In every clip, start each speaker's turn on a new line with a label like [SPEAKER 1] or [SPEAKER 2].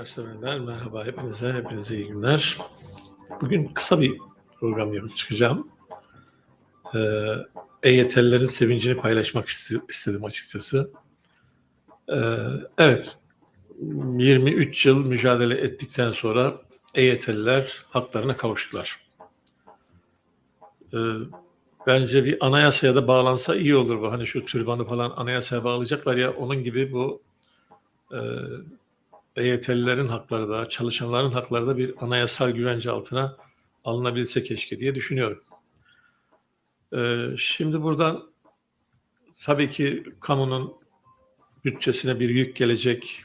[SPEAKER 1] Personeller merhaba hepinize, hepinize iyi günler. Bugün kısa bir program yapıp çıkacağım. Ee, EYT'lilerin sevincini paylaşmak iste- istedim açıkçası. Ee, evet, 23 yıl mücadele ettikten sonra EYT'liler haklarına kavuştular. Ee, bence bir anayasaya da bağlansa iyi olur bu. Hani şu türbanı falan anayasaya bağlayacaklar ya onun gibi bu e, EYT'lilerin hakları da, çalışanların hakları da bir anayasal güvence altına alınabilse keşke diye düşünüyorum. Ee, şimdi buradan tabii ki kamunun bütçesine bir yük gelecek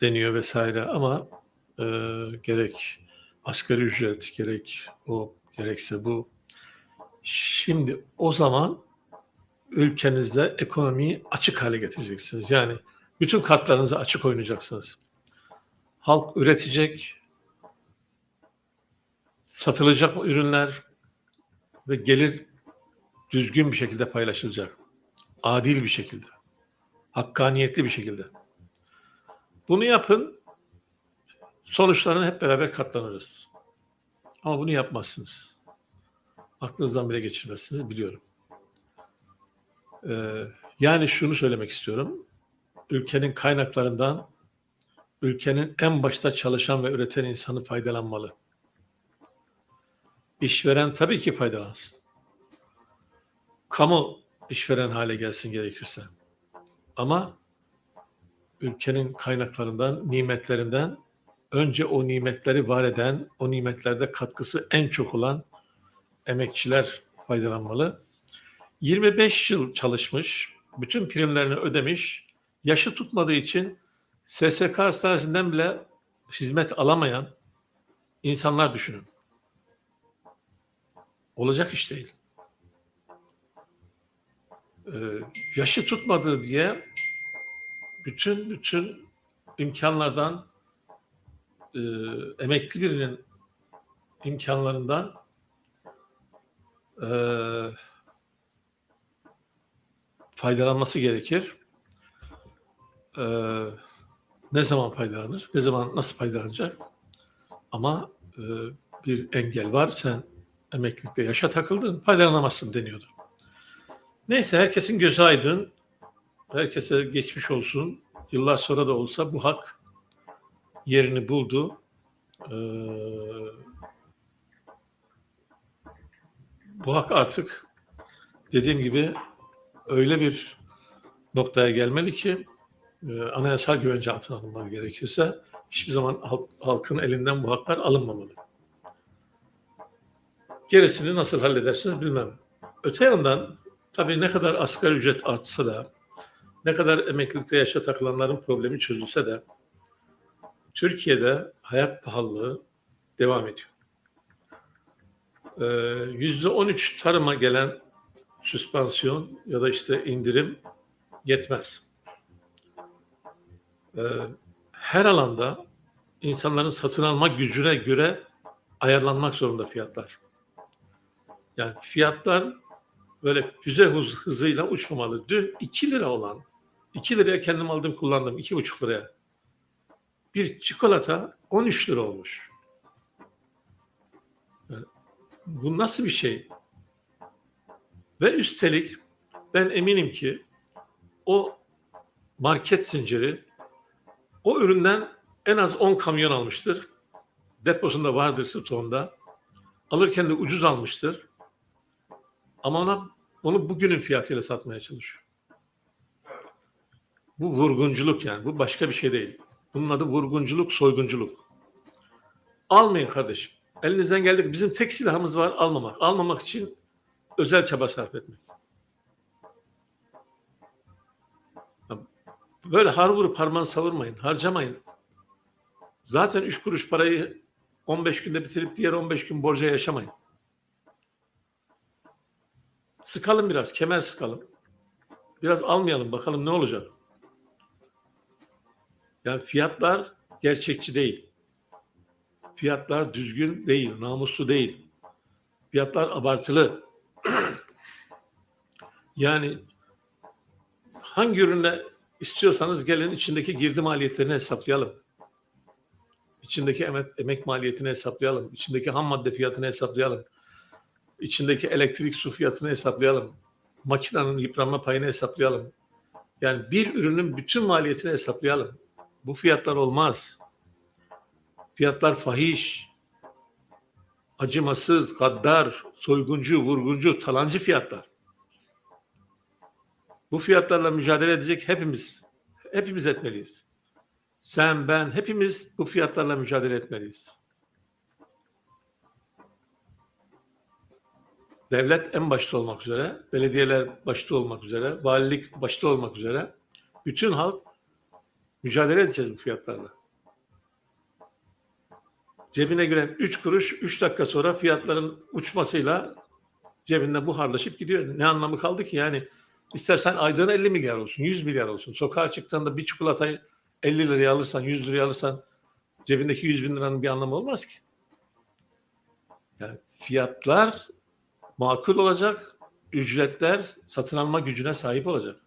[SPEAKER 1] deniyor vesaire ama e, gerek asgari ücret, gerek o, gerekse bu. Şimdi o zaman ülkenizde ekonomiyi açık hale getireceksiniz. Yani bütün kartlarınızı açık oynayacaksınız. Halk üretecek, satılacak ürünler ve gelir düzgün bir şekilde paylaşılacak. Adil bir şekilde. Hakkaniyetli bir şekilde. Bunu yapın, sonuçlarına hep beraber katlanırız. Ama bunu yapmazsınız. Aklınızdan bile geçirmezsiniz biliyorum. Ee, yani şunu söylemek istiyorum ülkenin kaynaklarından ülkenin en başta çalışan ve üreten insanı faydalanmalı. İşveren tabii ki faydalansın. Kamu işveren hale gelsin gerekirse. Ama ülkenin kaynaklarından, nimetlerinden önce o nimetleri var eden, o nimetlerde katkısı en çok olan emekçiler faydalanmalı. 25 yıl çalışmış, bütün primlerini ödemiş, yaşı tutmadığı için SSK hastanesinden bile hizmet alamayan insanlar düşünün. Olacak iş değil. Ee, yaşı tutmadığı diye bütün bütün imkanlardan e, emekli birinin imkanlarından e, faydalanması gerekir. Ee, ne zaman faydalanır? Ne zaman nasıl faydalanacak? Ama e, bir engel var. Sen emeklilikte yaşa takıldın, faydalanamazsın deniyordu. Neyse herkesin gözü aydın. Herkese geçmiş olsun. Yıllar sonra da olsa bu hak yerini buldu. Ee, bu hak artık dediğim gibi öyle bir noktaya gelmeli ki e, anayasal güvence altına alınmak gerekirse hiçbir zaman halk- halkın elinden bu haklar alınmamalı. Gerisini nasıl halledersiniz bilmem. Öte yandan tabii ne kadar asgari ücret artsa da ne kadar emeklilikte yaşa takılanların problemi çözülse de Türkiye'de hayat pahalılığı devam ediyor. Ee, Yüzde 13 tarıma gelen süspansiyon ya da işte indirim yetmez. Ee, her alanda insanların satın alma gücüne göre ayarlanmak zorunda fiyatlar. Yani fiyatlar böyle füze hız, hızıyla uçmamalı. Dün 2 lira olan, 2 liraya kendim aldım kullandım, 2,5 liraya. Bir çikolata 13 lira olmuş. Yani bu nasıl bir şey? Ve üstelik ben eminim ki o market zinciri o üründen en az 10 kamyon almıştır. Deposunda vardır stoğunda. Alırken de ucuz almıştır. Ama ona onu bugünün fiyatıyla satmaya çalışıyor. Bu vurgunculuk yani. Bu başka bir şey değil. Bunun adı vurgunculuk, soygunculuk. Almayın kardeşim. Elinizden geldik. Bizim tek silahımız var almamak. Almamak için özel çaba sarf etmek. Böyle har vurup harman savurmayın. Harcamayın. Zaten üç kuruş parayı 15 günde bitirip diğer 15 gün borca yaşamayın. Sıkalım biraz. Kemer sıkalım. Biraz almayalım. Bakalım ne olacak. Yani fiyatlar gerçekçi değil. Fiyatlar düzgün değil. Namuslu değil. Fiyatlar abartılı. yani hangi ürünle istiyorsanız gelin içindeki girdi maliyetlerini hesaplayalım. İçindeki emek, emek maliyetini hesaplayalım. İçindeki ham madde fiyatını hesaplayalım. İçindeki elektrik su fiyatını hesaplayalım. Makinenin yıpranma payını hesaplayalım. Yani bir ürünün bütün maliyetini hesaplayalım. Bu fiyatlar olmaz. Fiyatlar fahiş, acımasız, gaddar, soyguncu, vurguncu, talancı fiyatlar. Bu fiyatlarla mücadele edecek hepimiz, hepimiz etmeliyiz. Sen, ben, hepimiz bu fiyatlarla mücadele etmeliyiz. Devlet en başta olmak üzere, belediyeler başta olmak üzere, valilik başta olmak üzere bütün halk mücadele edeceğiz bu fiyatlarla. Cebine giren 3 kuruş 3 dakika sonra fiyatların uçmasıyla cebinde buharlaşıp gidiyor. Ne anlamı kaldı ki yani istersen aylığına 50 milyar olsun, 100 milyar olsun. Sokağa çıktığında bir çikolatayı 50 liraya alırsan, 100 liraya alırsan cebindeki 100 bin liranın bir anlamı olmaz ki. Yani fiyatlar makul olacak, ücretler satın alma gücüne sahip olacak.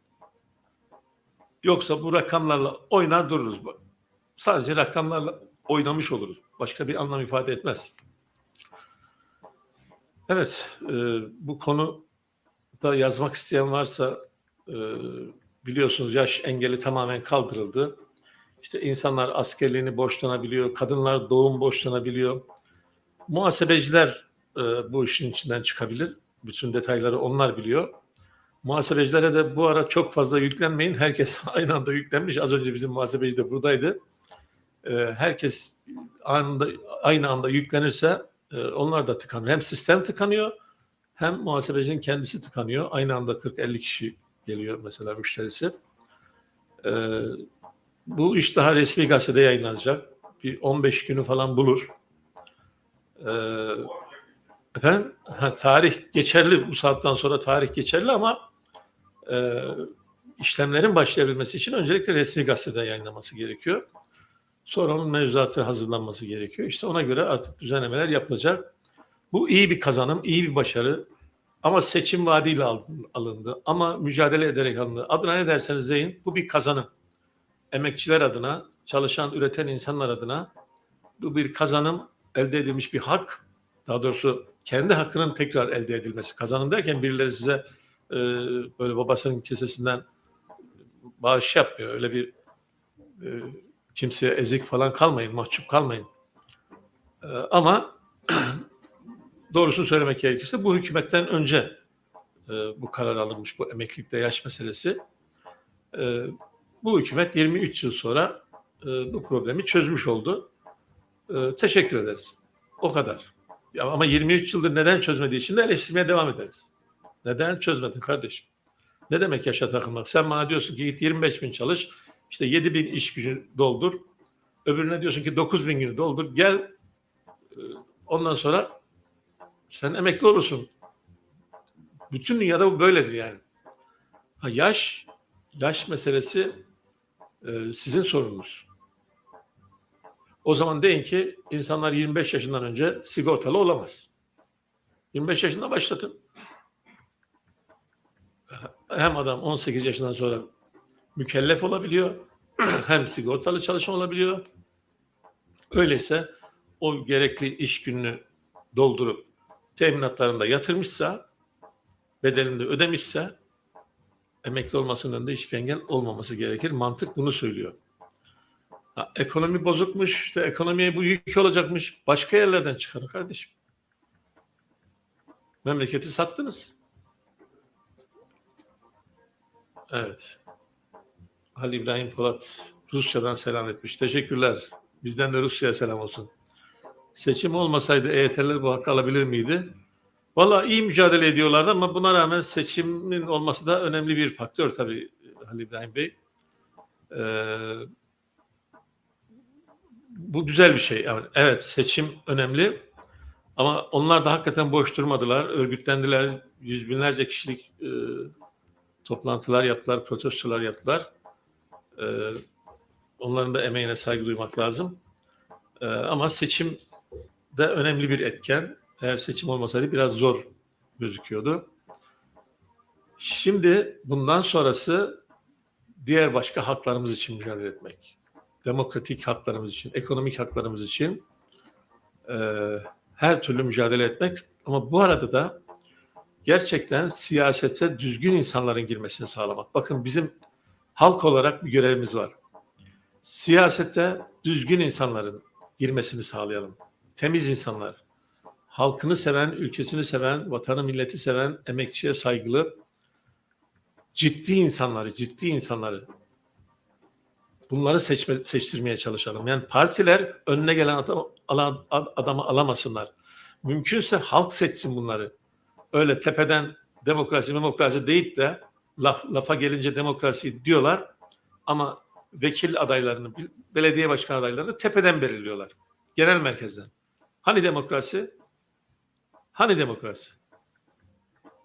[SPEAKER 1] Yoksa bu rakamlarla oynar dururuz. Sadece rakamlarla oynamış oluruz. Başka bir anlam ifade etmez. Evet, e, bu konu da yazmak isteyen varsa e, biliyorsunuz yaş engeli tamamen kaldırıldı. İşte insanlar askerliğini borçlanabiliyor, kadınlar doğum borçlanabiliyor. Muhasebeciler e, bu işin içinden çıkabilir. Bütün detayları onlar biliyor. Muhasebecilere de bu ara çok fazla yüklenmeyin. Herkes aynı anda yüklenmiş. Az önce bizim muhasebeci de buradaydı. E, herkes anında, aynı anda yüklenirse e, onlar da tıkanır. Hem sistem tıkanıyor hem muhasebecinin kendisi tıkanıyor. Aynı anda 40-50 kişi geliyor mesela müşterisi. E, bu iş daha resmi gazetede yayınlanacak. Bir 15 günü falan bulur. E, efendim ha, tarih geçerli bu saatten sonra tarih geçerli ama e, işlemlerin başlayabilmesi için öncelikle resmi gazetede yayınlaması gerekiyor. Sonra onun mevzuatı hazırlanması gerekiyor. İşte ona göre artık düzenlemeler yapılacak. Bu iyi bir kazanım, iyi bir başarı. Ama seçim vaadiyle alındı. Ama mücadele ederek alındı. Adına ne derseniz deyin bu bir kazanım. Emekçiler adına, çalışan, üreten insanlar adına bu bir kazanım, elde edilmiş bir hak. Daha doğrusu kendi hakkının tekrar elde edilmesi. Kazanım derken birileri size e, böyle babasının kesesinden bağış yapmıyor. Öyle bir e, kimseye ezik falan kalmayın, mahcup kalmayın. Ee, ama doğrusunu söylemek gerekirse bu hükümetten önce e, bu karar alınmış bu emeklilikte yaş meselesi. E, bu hükümet 23 yıl sonra e, bu problemi çözmüş oldu. E, teşekkür ederiz. O kadar. Ya, ama 23 yıldır neden çözmediği için de eleştirmeye devam ederiz. Neden çözmedin kardeşim? Ne demek yaşa takılmak? Sen bana diyorsun ki git 25 bin çalış, işte 7 bin iş gücü doldur. Öbürüne diyorsun ki 9 bin günü doldur. Gel ondan sonra sen emekli olursun. Bütün dünyada bu böyledir yani. Ha, yaş, yaş meselesi e, sizin sorununuz. O zaman deyin ki insanlar 25 yaşından önce sigortalı olamaz. 25 yaşında başlatın. Hem adam 18 yaşından sonra mükellef olabiliyor hem sigortalı çalışan olabiliyor. Öyleyse o gerekli iş gününü doldurup teminatlarında yatırmışsa, bedelini de ödemişse emekli olmasının önünde hiçbir engel olmaması gerekir. Mantık bunu söylüyor. Ha, ekonomi bozukmuş, işte ekonomiye bu yük olacakmış. Başka yerlerden çıkarın kardeşim. Memleketi sattınız. Evet. Ali İbrahim Polat Rusya'dan selam etmiş. Teşekkürler. Bizden de Rusya'ya selam olsun. Seçim olmasaydı EYT'ler bu hakkı alabilir miydi? Valla iyi mücadele ediyorlardı ama buna rağmen seçimin olması da önemli bir faktör tabii Halil İbrahim Bey. Ee, bu güzel bir şey. Evet seçim önemli ama onlar da hakikaten boş durmadılar. Örgütlendiler. Yüz binlerce kişilik e, toplantılar yaptılar, protestolar yaptılar. E, onların da emeğine saygı duymak lazım. E, ama seçim de önemli bir etken. Eğer seçim olmasaydı biraz zor gözüküyordu. Şimdi bundan sonrası diğer başka haklarımız için mücadele etmek. demokratik haklarımız için, ekonomik haklarımız için e, her türlü mücadele etmek. Ama bu arada da gerçekten siyasete düzgün insanların girmesini sağlamak. Bakın bizim halk olarak bir görevimiz var. Siyasete düzgün insanların girmesini sağlayalım. Temiz insanlar, halkını seven, ülkesini seven, vatanı milleti seven, emekçiye saygılı, ciddi insanları, ciddi insanları bunları seçme, seçtirmeye çalışalım. Yani partiler önüne gelen adam, alan, adamı alamasınlar. Mümkünse halk seçsin bunları. Öyle tepeden demokrasi demokrasi deyip de laf, lafa gelince demokrasi diyorlar ama vekil adaylarını, belediye başkan adaylarını tepeden belirliyorlar. Genel merkezden. Hani demokrasi? Hani demokrasi?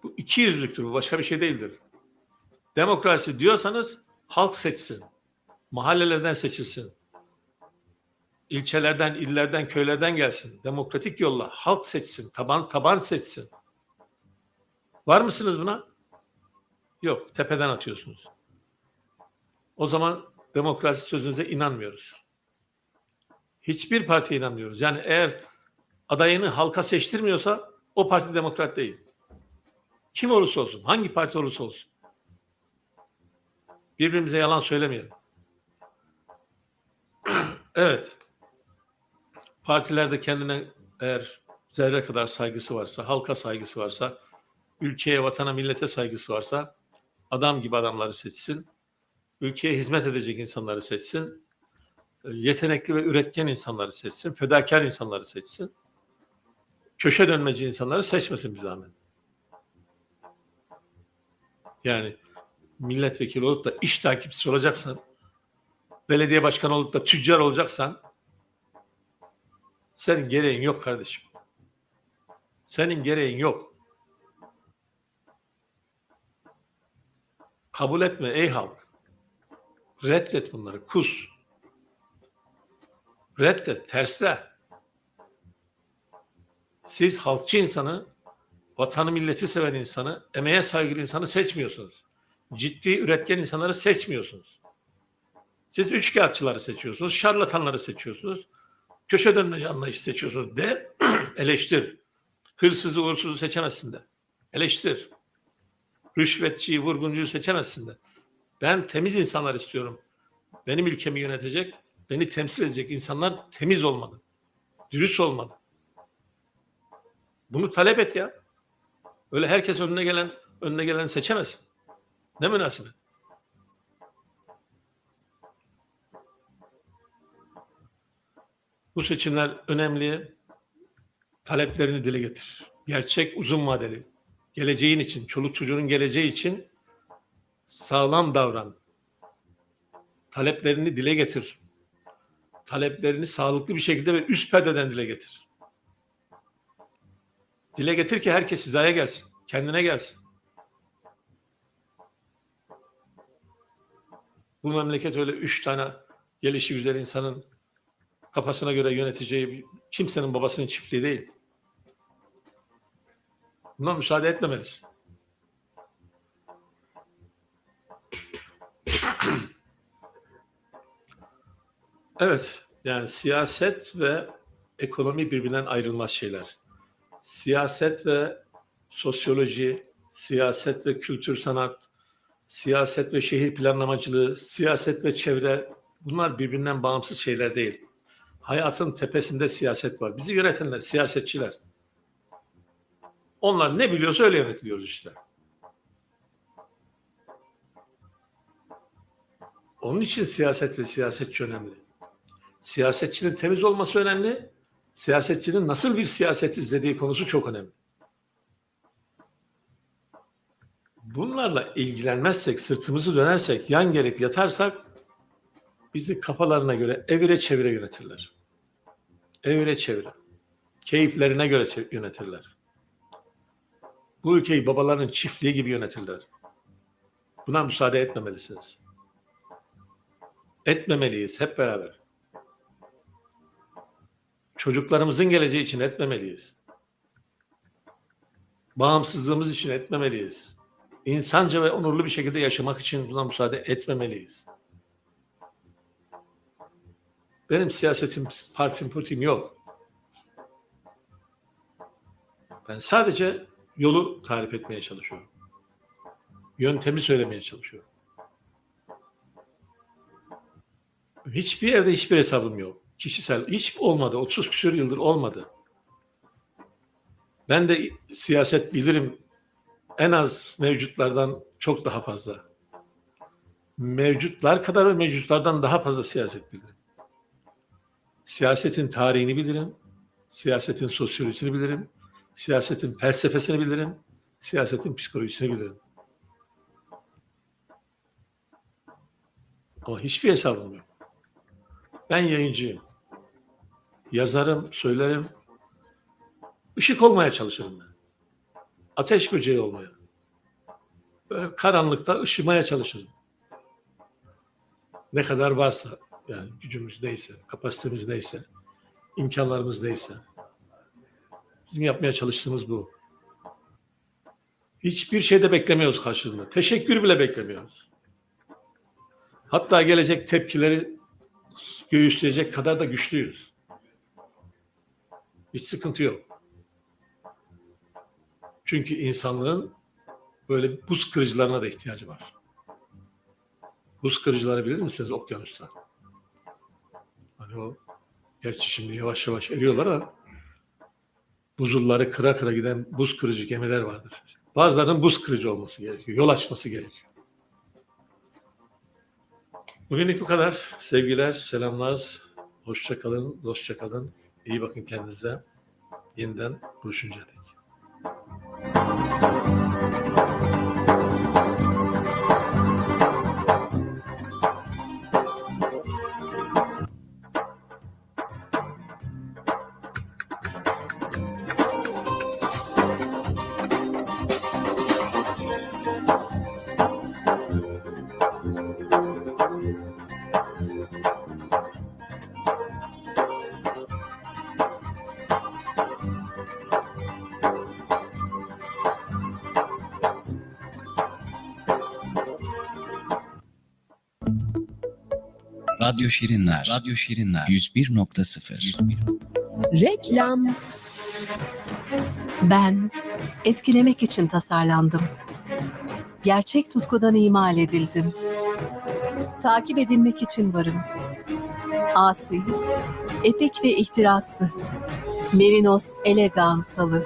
[SPEAKER 1] Bu iki yüzlüktür. Bu başka bir şey değildir. Demokrasi diyorsanız halk seçsin. Mahallelerden seçilsin. İlçelerden, illerden, köylerden gelsin. Demokratik yolla halk seçsin. Taban taban seçsin. Var mısınız buna? Yok. Tepeden atıyorsunuz. O zaman demokrasi sözünüze inanmıyoruz. Hiçbir partiye inanmıyoruz. Yani eğer adayını halka seçtirmiyorsa o parti demokrat değil. Kim olursa olsun, hangi parti olursa olsun. Birbirimize yalan söylemeyelim. evet. Partilerde kendine eğer zerre kadar saygısı varsa, halka saygısı varsa, ülkeye, vatana, millete saygısı varsa adam gibi adamları seçsin. Ülkeye hizmet edecek insanları seçsin. Yetenekli ve üretken insanları seçsin. Fedakar insanları seçsin. Köşe dönmeci insanları seçmesin bir zahmet. Yani milletvekili olup da iş takipçisi olacaksan, belediye başkanı olup da tüccar olacaksan senin gereğin yok kardeşim. Senin gereğin yok. Kabul etme ey halk. Reddet bunları. Kus. Reddet. Tersle. Siz halkçı insanı, vatanı milleti seven insanı, emeğe saygılı insanı seçmiyorsunuz. Ciddi üretken insanları seçmiyorsunuz. Siz üçkağıtçıları seçiyorsunuz, şarlatanları seçiyorsunuz, köşe dönmeci anlayışı seçiyorsunuz de eleştir. Hırsızı uğursuzu seçemezsin de. Eleştir. Rüşvetçiyi, vurguncuyu seçemezsin de. Ben temiz insanlar istiyorum. Benim ülkemi yönetecek, beni temsil edecek insanlar temiz olmalı. Dürüst olmalı. Bunu talep et ya. Öyle herkes önüne gelen önüne gelen seçemez. Ne münasebet. Bu seçimler önemli. Taleplerini dile getir. Gerçek, uzun vadeli. Geleceğin için, çoluk çocuğun geleceği için sağlam davran. Taleplerini dile getir. Taleplerini sağlıklı bir şekilde ve üst perdeden dile getir. Dile getir ki herkes hizaya gelsin. Kendine gelsin. Bu memleket öyle üç tane gelişi güzel insanın kafasına göre yöneteceği kimsenin babasının çiftliği değil. Buna müsaade etmemelisin. Evet, yani siyaset ve ekonomi birbirinden ayrılmaz şeyler. Siyaset ve sosyoloji, siyaset ve kültür sanat, siyaset ve şehir planlamacılığı, siyaset ve çevre bunlar birbirinden bağımsız şeyler değil. Hayatın tepesinde siyaset var. Bizi yönetenler, siyasetçiler. Onlar ne biliyorsa öyle yönetiliyoruz işte. Onun için siyaset ve siyasetçi önemli. Siyasetçinin temiz olması önemli. Siyasetçinin nasıl bir siyaset izlediği konusu çok önemli. Bunlarla ilgilenmezsek, sırtımızı dönersek, yan gelip yatarsak bizi kafalarına göre evire çevire yönetirler. Evire çevire. Keyiflerine göre yönetirler. Bu ülkeyi babaların çiftliği gibi yönetirler. Buna müsaade etmemelisiniz. Etmemeliyiz hep beraber. Çocuklarımızın geleceği için etmemeliyiz. Bağımsızlığımız için etmemeliyiz. İnsanca ve onurlu bir şekilde yaşamak için buna müsaade etmemeliyiz. Benim siyasetim, partim, partim yok. Ben sadece yolu tarif etmeye çalışıyorum. Yöntemi söylemeye çalışıyorum. Hiçbir yerde hiçbir hesabım yok. Kişisel hiç olmadı. 30 küsur yıldır olmadı. Ben de siyaset bilirim. En az mevcutlardan çok daha fazla. Mevcutlar kadar ve mevcutlardan daha fazla siyaset bilirim. Siyasetin tarihini bilirim. Siyasetin sosyolojisini bilirim. Siyasetin felsefesini bilirim. Siyasetin psikolojisini bilirim. Ama hiçbir hesabım yok. Ben yayıncıyım. Yazarım, söylerim. Işık olmaya çalışırım ben. Ateş böceği olmaya. Böyle karanlıkta ışımaya çalışırım. Ne kadar varsa, yani gücümüz neyse, kapasitemiz neyse, imkanlarımız neyse. Bizim yapmaya çalıştığımız bu. Hiçbir şeyde beklemiyoruz karşılığında. Teşekkür bile beklemiyoruz. Hatta gelecek tepkileri göğüsleyecek kadar da güçlüyüz. Hiç sıkıntı yok. Çünkü insanlığın böyle buz kırıcılarına da ihtiyacı var. Buz kırıcıları bilir misiniz okyanuslar? Hani o gerçi şimdi yavaş yavaş eriyorlar ama buzulları kıra kıra giden buz kırıcı gemiler vardır. Bazılarının buz kırıcı olması gerekiyor. Yol açması gerekiyor. Bugünlük bu kadar. Sevgiler, selamlar. Hoşça kalın, dostça kalın. İyi bakın kendinize. Yeniden buluşuncaya dek.
[SPEAKER 2] Radyo Şirinler. Radyo Şirinler. 101.0. 101.
[SPEAKER 3] Reklam. Ben etkilemek için tasarlandım. Gerçek tutkudan imal edildim. Takip edilmek için varım. Asi, epik ve ihtiraslı. Merinos elegansalı.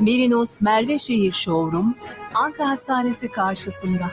[SPEAKER 3] Merinos Merve Şehir Showroom, Anka Hastanesi karşısında.